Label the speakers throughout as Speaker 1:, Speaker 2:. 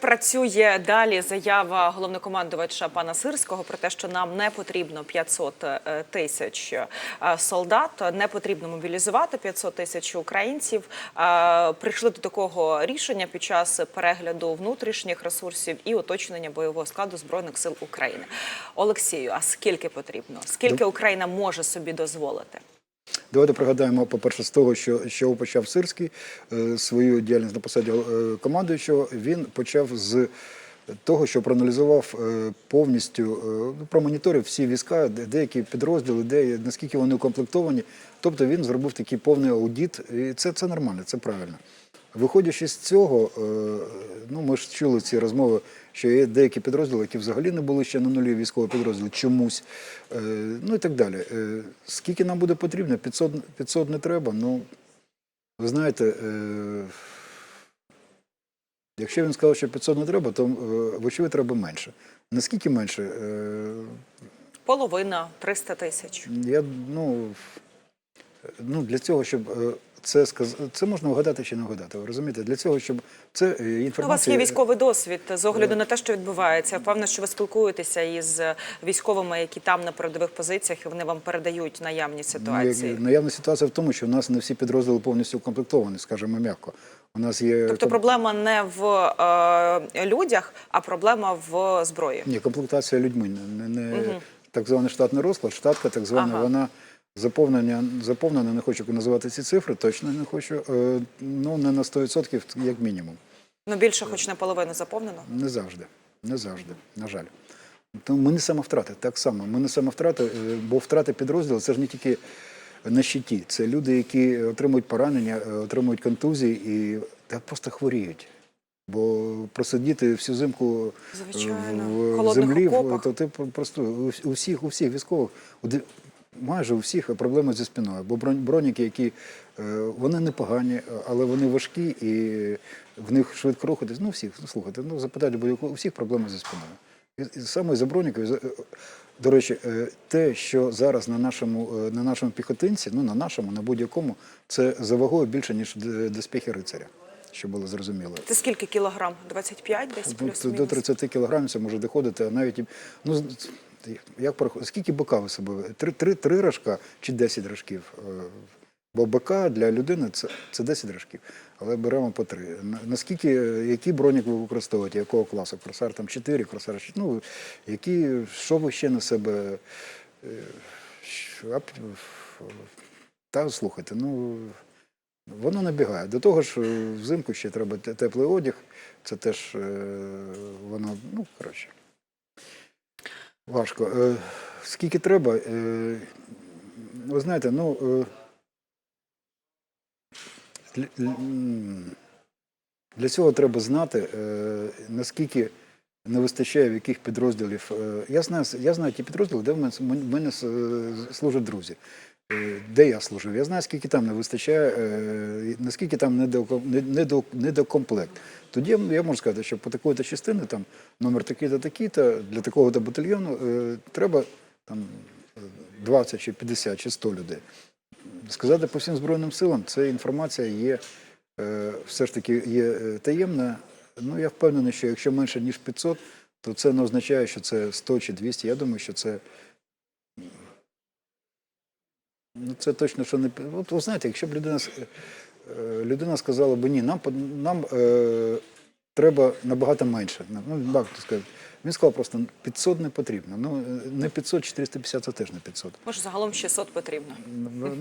Speaker 1: працює далі заява головнокомандувача пана Сирського про те, що нам не потрібно 500 е, тисяч е, солдат, не потрібно мобілізувати 500 тисяч українців. Е, Прийшли до такого рішення під час перегляду внутрішніх ресурсів і уточнення бойового складу збройних сил України. Олексію, а скільки потрібно? Скільки Україна може собі дозволити?
Speaker 2: Давайте пригадаємо, по-перше, з того, що, що почав Сирський е, свою діяльність на посаді е, командуючого. Він почав з того, що проаналізував е, повністю, ну, промоніторив всі війська, деякі підрозділи, де наскільки вони укомплектовані. Тобто він зробив такий повний аудіт, і це, це нормально, це правильно. Виходячи з цього, е, ну ми ж чули ці розмови, що є деякі підрозділи, які взагалі не були ще на нулі військові підрозділи, чомусь, е, ну і так далі. Е, Скільки нам буде потрібно? 500, 500 не треба. Ну, ви знаєте, якщо він сказав, що 500 не треба, то вочевидь треба менше. Наскільки менше?
Speaker 1: Половина 300 тисяч.
Speaker 2: Я ну, ну для цього, щоб це сказ... це можна вгадати чи не вгадати. Ви розумієте? Для цього, щоб це е,
Speaker 1: Ну, У вас
Speaker 2: інформація.
Speaker 1: є військовий досвід з огляду на те, що відбувається. Впевнено, що ви спілкуєтеся із військовими, які там на передових позиціях, і вони вам передають наявні
Speaker 2: Ну,
Speaker 1: ситуації.
Speaker 2: Наявна ситуація в тому, що у нас не всі підрозділи повністю укомплектовані, скажімо м'яко. У нас є
Speaker 1: Тобто проблема не в е, людях, а проблема в зброї.
Speaker 2: Ні, комплектація людьми, не, не так званий штатний розклад, штатка так звана,
Speaker 1: Ага.
Speaker 2: вона заповнення, заповнена, не хочу називати ці цифри, точно не хочу, е, ну не на 100% як мінімум.
Speaker 1: Ну більше, хоч наполовину заповнено.
Speaker 2: Не завжди. Не завжди, на жаль. Тому ми несемо втрати. Так само. Ми несемо втрати, е, бо втрати підрозділу це ж не тільки на щиті. Це люди, які отримують поранення, е, отримують контузії і та просто хворіють. Бо просидіти всю зимку
Speaker 1: Звичайно.
Speaker 2: в, в землі,
Speaker 1: окопах.
Speaker 2: то ти просто у всіх, у всіх військових, майже у всіх проблеми зі спиною. Бо броніки, які е, вони непогані, але вони важкі і в них швидко рухатись. Ну, всіх, ну, слухайте, ну запитайте, бо у всіх проблеми зі спиною. І, саме за бронікою, е, до речі, е, те, що зараз на нашому, на нашому піхотинці, ну на нашому, на будь-якому, це за вагою більше, ніж доспіхи рицаря, щоб було зрозуміло.
Speaker 1: Це скільки кілограм? 25 десь
Speaker 2: Ну,
Speaker 1: плюс-мінус?
Speaker 2: до 30 кілограмів це може доходити, а навіть ну як порахувати, скільки бика ви собі? Три, три, три рожка чи 10 рожків? Е, Бо бика для людини це, це 10 рожків, але беремо по три. Наскільки, який бронік ви використовуєте, якого класу? Кросар там 4, кросар 6, ну, які, що ви ще на себе? е, Та слухайте, ну воно набігає. До того ж, взимку ще треба теплий одяг. Це теж е, воно, ну, коротше. Важко. Е, Скільки треба? Е, Ви знаєте, ну. е, для- цього треба знати, наскільки не вистачає в яких підрозділів. Я знаю, я знаю ті підрозділи, де в мене служать друзі. Е, Де я служив? Я знаю, скільки там не вистачає, е, наскільки там не- недо- недокомплект. Тоді я можу сказати, що по такої-то частини, там номер такий-то, такий-то, для такого-то батальйону е, треба там е, 20 чи 50 чи 100 людей. Сказати по всім Збройним силам, це інформація є все ж таки є таємна. Ну, я впевнений, що якщо менше, ніж 500, то це не означає, що це 100 чи 200. Я думаю, що це. Ну, це точно, що не. От ви знаєте, якщо б людина, е, людина сказала б ні, нам, нам е, треба набагато менше. Ну, як то сказати. Він сказав просто 500 не потрібно. Ну, е, не 500, 450 це теж не 500.
Speaker 1: Може, загалом 600 потрібно.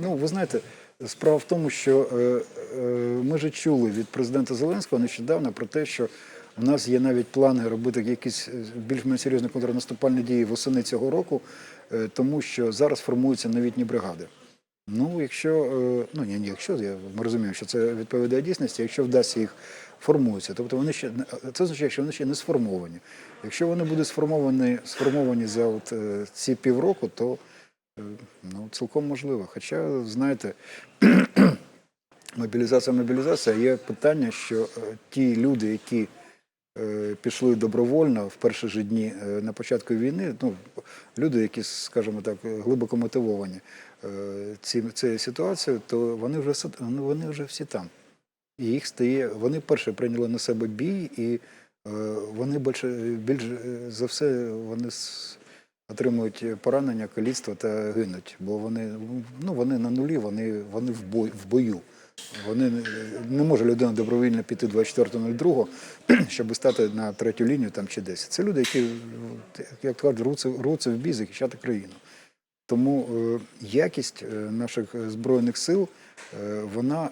Speaker 2: Ну, ви знаєте, справа в тому, що е, е, ми ж чули від президента Зеленського нещодавно про те, що в нас є навіть плани робити якісь е, більш-менш серйозні контрнаступальні дії восени цього року, е, тому що зараз формуються новітні бригади. Ну, якщо, е, ну ні, ні, якщо я ми розуміємо, що це відповідає дійсності, якщо вдасться їх формуються, тобто вони ще не- це означає, що вони ще не сформовані. Якщо вони будуть сформовані, сформовані за от, е, ці півроку, то Е, Ну, цілком можливо. Хоча, знаєте, мобілізація, мобілізація є питання, що е, ті люди, які е, пішли добровольно в перші ж дні е, на початку війни, ну, люди, які, скажімо так, глибоко мотивовані е, цією ситуацією, то вони вже, ну, вони вже всі там. І їх стає, вони перше прийняли на себе бій, і е, вони більше, більш е, за все вони отримують поранення, каліцтво та гинуть. Бо вони, ну, вони на нулі, вони, вони в, бой, в бою. Вони не- може людина добровільно піти 24.02, щоб стати на третю лінію там чи десь. Це люди, які, як кажуть, рвуться, рвуться в бій захищати країну. Тому е, якість е, наших збройних сил е, вона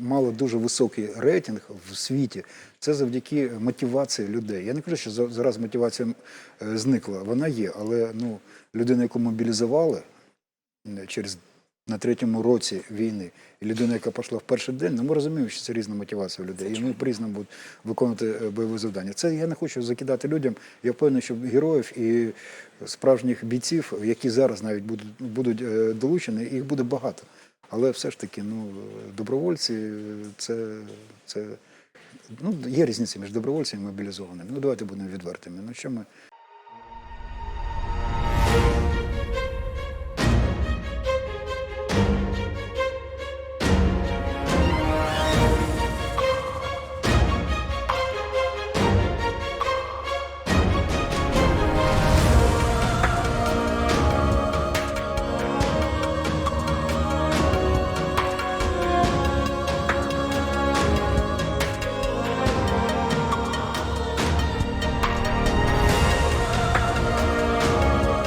Speaker 2: мала дуже високий рейтинг в світі. Це завдяки мотивації людей. Я не кажу, що зараз мотивація зникла. Вона є, але ну, людина, яку мобілізували через на третьому році війни, і людина, яка пішла в перший день, ну ми розуміємо, що це різна мотивація у людей. І вони по-різному будуть виконувати е, бойові завдання. Це я не хочу закидати людям. Я впевнений, що героїв і справжніх бійців, які зараз навіть будуть, будуть е, долучені, їх буде багато. Але все ж таки, ну, добровольці, це, це ну, є різниця між добровольцями і мобілізованими. Ну, давайте будемо відвертими. Ну, що ми